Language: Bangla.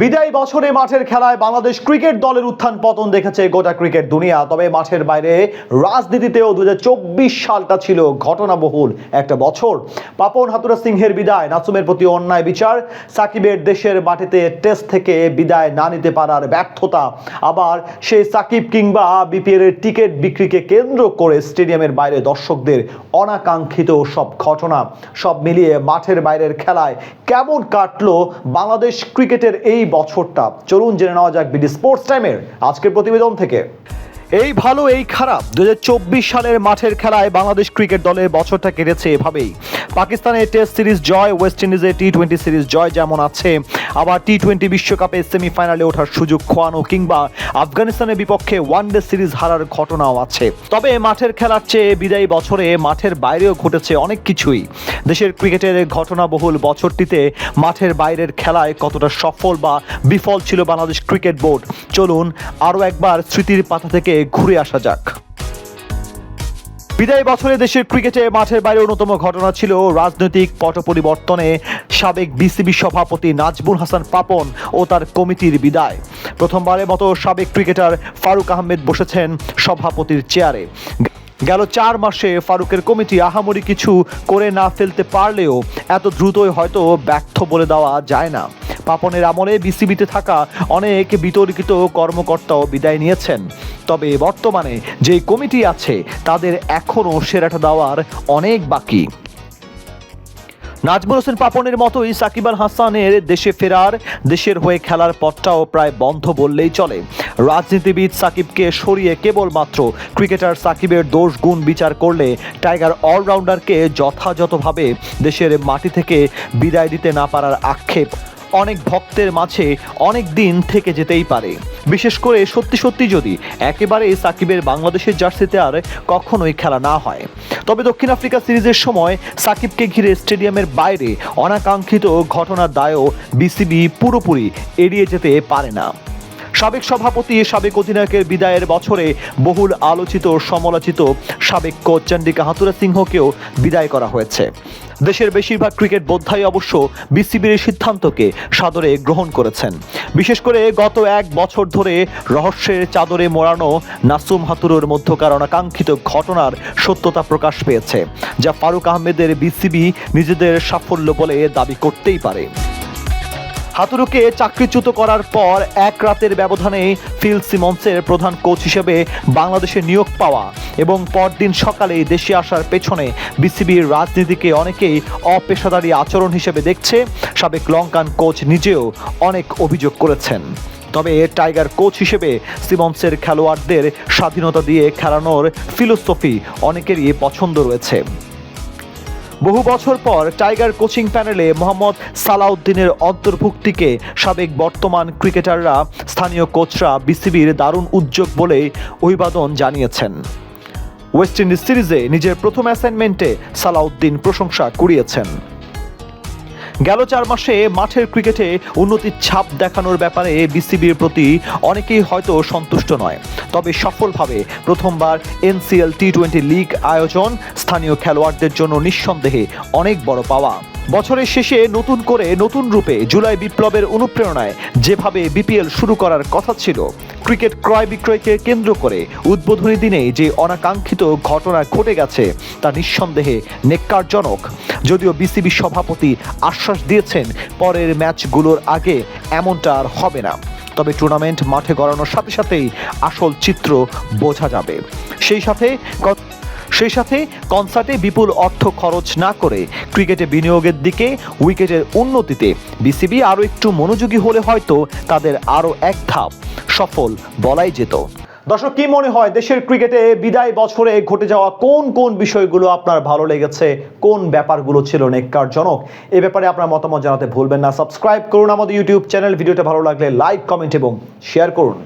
বিদায়ী বছরে মাঠের খেলায় বাংলাদেশ ক্রিকেট দলের উত্থান পতন দেখেছে গোটা ক্রিকেট দুনিয়া। তবে মাঠের বাইরে রাজনীতিতেও দু হাজার চব্বিশ সালটা ছিল ঘটনাবহুল একটা বছর। পাপন হাতুরা সিংহের বিদায়, নাসুমের প্রতি অন্যায় বিচার, সাকিবের দেশের মাটিতে টেস্ট থেকে বিদায় না নিতে পারার ব্যর্থতা। আবার সেই সাকিব কিংবা বিপিএল এর টিকিট বিক্রিকে কেন্দ্র করে স্টেডিয়ামের বাইরে দর্শকদের অনাকাঙ্ক্ষিত সব ঘটনা। সব মিলিয়ে মাঠের বাইরের খেলায় কেমন কাটলো বাংলাদেশ ক্রিকেটের এই বছরটা। চলুন জেনে নেওয়া যাক বিডি স্পোর্টস টাইমের আজকের প্রতিবেদন থেকে। এই ভালো, এই খারাপ, দুই হাজার চব্বিশ সালের মাঠের খেলায় বাংলাদেশ ক্রিকেট দলের বছরটা কেটেছে এভাবেই। পাকিস্তানের টেস্ট সিরিজ জয়, ওয়েস্ট ইন্ডিজের টি টোয়েন্টি সিরিজ জয় যেমন আছে, আবার টি টোয়েন্টি বিশ্বকাপে সেমিফাইনালে ওঠার সুযোগ খোয়ানো কিংবা আফগানিস্তানের বিপক্ষে ওয়ানডে সিরিজ হারার ঘটনাও আছে। তবে মাঠের খেলার চেয়ে বিদায়ী বছরে মাঠের বাইরেও ঘটেছে অনেক কিছুই। দেশের ক্রিকেটের ঘটনাবহুল বছরটিতে মাঠের বাইরের খেলায় কতটা সফল বা বিফল ছিল বাংলাদেশ ক্রিকেট বোর্ড? চলুন আরও একবার স্মৃতির পাতা থেকে ঘুরে আসা যাক। বিদায় বছরে দেশের ক্রিকেটে মাঠের বাইরে অন্যতম ঘটনা ছিল রাজনৈতিক পট পরিবর্তনে সাবেক বিসিবি সভাপতি নাজবুল হাসান পাপন ও তার কমিটির বিদায়। প্রথমবারের মতো সাবেক ক্রিকেটার ফারুক আহমেদ বসেছেন সভাপতির চেয়ারে। গেল চার মাসে ফারুকের কমিটি আহামরি কিছু করে না ফেলতে পারলেও এত দ্রুতই হয়তো ব্যর্থ বলে দেওয়া যায় না। পাপনের আমলে বিসিবিতে থাকা অনেক বিতর্কিত কর্মকর্তাও বিদায় নিয়েছেন। তবে বর্তমানে যে কমিটি আছে, তাদের এখনও সেরাটা দেওয়ার অনেক বাকি। নাজমুল হোসেন পাপনের মতোই সাকিব আল হাসানের দেশে ফেরার, দেশের হয়ে খেলার পথটাও প্রায় বন্ধ বললেই চলে। রাজনীতিবিদ সাকিবকে সরিয়ে কেবলমাত্র ক্রিকেটার সাকিবের দোষ গুণ বিচার করলে টাইগার অলরাউন্ডারকে যথাযথভাবে দেশের মাটি থেকে বিদায় দিতে না পারার আক্ষেপ অনেক ভক্তের মাঝে অনেক দিন থেকে যেতেই পারে। বিশেষ করে সত্যি সত্যি যদি একেবারে সাকিবের বাংলাদেশের জার্সিতে আর কখনোই খেলা না হয়। তবে দক্ষিণ আফ্রিকা সিরিজের সময় সাকিবকে ঘিরে স্টেডিয়ামের বাইরে অনাকাঙ্ক্ষিত ঘটনার দায়ও বিসিবি পুরোপুরি এড়িয়ে যেতে পারে না। সাবেক সভাপতি, সাবেক অধিনায়কের বিদায়ের বছরে বহুল আলোচিত, সমালোচিত সাবেক কোচ চন্ডিকা হাতুরা সিংহকেও বিদায় করা হয়েছে। দেশের বেশিরভাগ ক্রিকেট বোদ্ধাই অবশ্য বিসিবির এই সিদ্ধান্তকে সাদরে গ্রহণ করেছেন। বিশেষ করে গত এক বছর ধরে রহস্যের চাদরে মোড়ানো নাসুম হাতুরুর মধ্যকার অনাকাঙ্ক্ষিত ঘটনার সত্যতা প্রকাশ পেয়েছে, যা ফারুক আহমেদের বিসিবি নিজেদের সাফল্য বলে দাবি করতেই পারে। হাতুরুকে চাকরিচ্যুত করার পর এক রাতের ব্যবধানে ফিল সিমন্সের প্রধান কোচ হিসেবে বাংলাদেশে নিয়োগ পাওয়া এবং পরদিন সকালেই দেশে আসার পেছনে বিসিবির রাজনীতিকে অনেকেই অপেশাদারী আচরণ হিসেবে দেখছে। সাবেক লঙ্কান কোচ নিজেও অনেক অভিযোগ করেছেন। তবে টাইগার কোচ হিসেবে সিমন্সের খেলোয়াড়দের স্বাধীনতা দিয়ে খেলানোর ফিলোসফি অনেকেরই পছন্দ রয়েছে। বহু বছর পর টাইগার কোচিং প্যানেলে মোহাম্মদ সালাউদ্দিনের অন্তর্ভুক্তিকে সাবেক বর্তমান ক্রিকেটাররা, স্থানীয় কোচরা বিসিবির দারুণ উদ্যোগ বলে অভিবাদন জানিয়েছেন। ওয়েস্ট ইন্ডিজ সিরিজে নিজের প্রথম অ্যাসাইনমেন্টে সালাউদ্দিন প্রশংসা কুড়িয়েছেন। গেল চার মাসে মাঠের ক্রিকেটে উন্নতির ছাপ দেখানোর ব্যাপারে বিসিবির প্রতি অনেকেই হয়তো সন্তুষ্ট নয়। তবে সফলভাবে প্রথমবার এনসিএল টি টোয়েন্টি লিগ আয়োজন স্থানীয় খেলোয়াড়দের জন্য নিঃসন্দেহে অনেক বড় পাওয়া। বছরের শেষে নতুন করে নতুন রূপে জুলাই বিপ্লবের অনুপ্রেরণায় যেভাবে বিপিএল শুরু করার কথা ছিল ক্রিকেট ক্রয় বিক্রয়কে কেন্দ্র করে উদ্বোধনী দিনে যে অনাকাঙ্ক্ষিত ঘটনা ঘটে গেছে, তা নিঃসন্দেহে নেককারজনক। যদিও বিসিবি সভাপতি আশ্বাস দিয়েছেন, পরের ম্যাচগুলোর আগে এমনটা আর হবে না। তবে টুর্নামেন্ট মাঠে গড়ানোর সাথে সাথেই আসল চিত্র বোঝা যাবে। সেই সাথে সেই সাথে কনসার্টে বিপুল অর্থ খরচ না করে ক্রিকেটে বিনিয়োগের দিকে উইকেটের উন্নতিতে বিসিবি আরও একটু মনোযোগী হলে হয়তো তাদের আরও এক ধাপ সফল, বলাই যেত। দর্শক, কি মনে হয়, দেশের ক্রিকেটে বিদায় বছরে ঘটে যাওয়া কোন কোন বিষয়গুলো আপনার ভালো লেগেছে? কোন ব্যাপারগুলো ছিল নেককারজনক? এ ব্যাপারে আপনার মতামত জানাতে ভুলবেন না। সাবস্ক্রাইব করুন আমাদের ইউটিউব চ্যানেল। ভিডিওটা ভালো লাগলে লাইক কমেন্ট এবং শেয়ার করুন।